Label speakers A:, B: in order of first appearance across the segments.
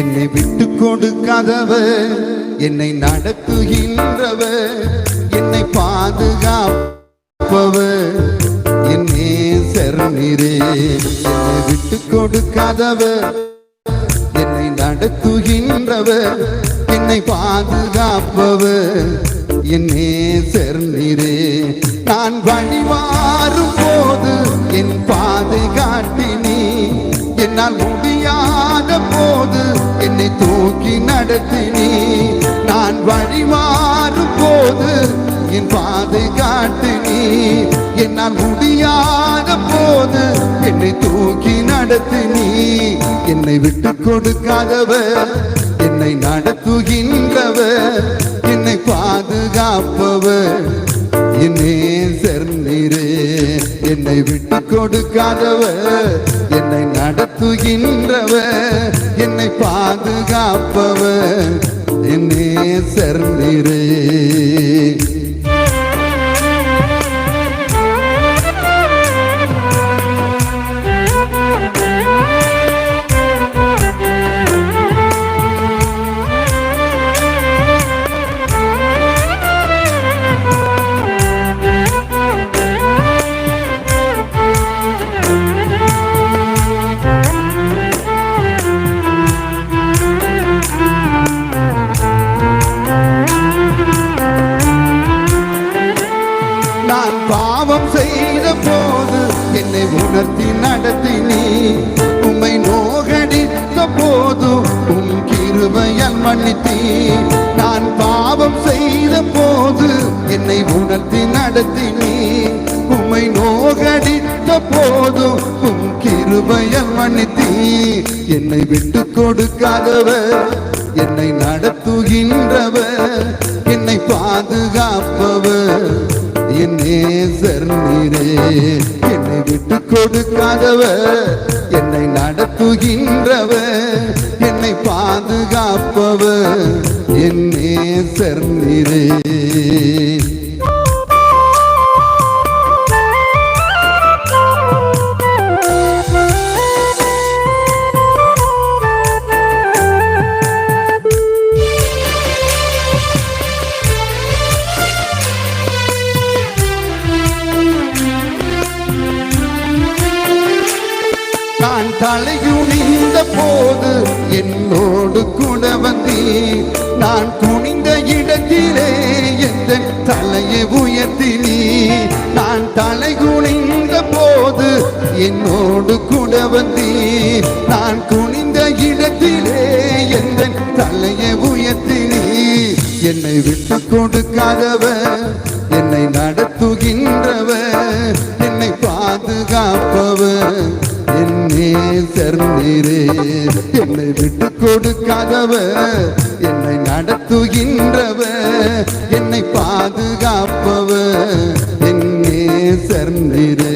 A: என்னை விட்டு கொடுக்காதவர் என்னை நடத்துகின்றவர் என்னை பாதுகாப்பவர் என்னே சரணிரே என்னை விட்டு கொடுக்காதவர் என்னை நடத்துகின்றவர் என்னை பாதுகாப்பவர் என்னே நேசர் நான் வழிமாறும் போது என் பாதை காட்டினி என்னால் முடியாத என்னை தூக்கி நடத்தினி. நான் வழி மாறும் போது என் பாதை காட்டினி. என்னால் முடியாத போது என்னை தூக்கி நடத்தினி. என்னை விட்டு கொடுக்காதவர் கொடுக்காதவர் என்னை நடத்துகின்றவர் என்னை பாதுகாப்பவர். என்னே சர்ந்திரே. நோகடித்த போது உம் கிருபையால் மன்னித்தீ நான் பாவம் செய்த போது என்னை உணர்த்தி நடத்தி நீ உம்மை நோகடித்த போது உன் கிருபையால் மன்னித்தீ என்னை விட்டு கொடுக்காதவர் என்னை நடத்துகின்றவர் என்னை பாதுகாப்பவர். என் நேசர் நீரே என்னை விட்டு கொடுக்காதவர். நடத்துகின்றவர் என்னை பாதுகாப்பவர் என் நேசர் நிறே நான் போது என்னோடு கூட வந்தீ நான் குனிந்த இடத்திலே எந்த தலையை உயர்த்தினீ நான் தலைகுனிந்த போது என்னோடு கூட வந்தீ நான் குனிந்த இடத்திலே எந்த தலையை உயர்த்தினீ என்னை விட்டு கொடுக்காதவர் என்னை நடத்துகின்றவர் என்னை பாதுகாப்பவர். என்னே என்னை விட்டு கொடுக்காதவர் என்னை நடத்துகின்றவர். என்னை பாதுகாப்பவர். என்னே சர்நீரே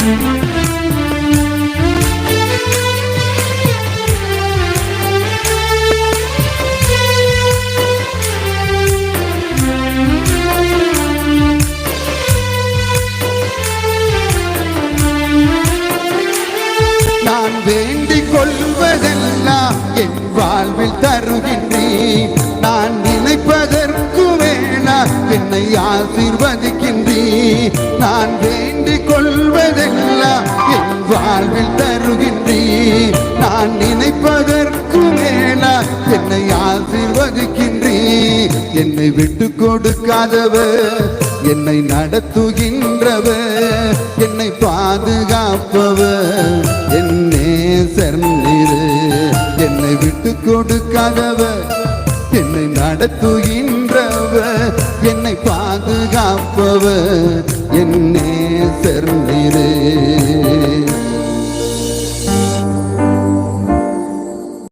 A: thank you வேண்டிக் கொள்வதெல்லாம் என் வாழ்வில் தருகின்றேன். நான் நினைப்பதற்கு வேணா என்னை ஆசீர்வதிக்கின்றேன். நான் வேண்டிக் கொள்வதெல்லாம் என் வாழ்வில் தருகின்றேன். நான் நினைப்பதற்கு வேணா என்னை ஆசீர்வதிக்கின்றேன். என்னை விட்டு கொடுக்காதவர் என்னை நடத்துகின்றவர் என்னை பாதுகாப்பவர். விட்டு கொடுக்காதவர் என்னை நடத்துகின்றவர். என்னை பாதுகாப்பவர். என்னே சர்நீரு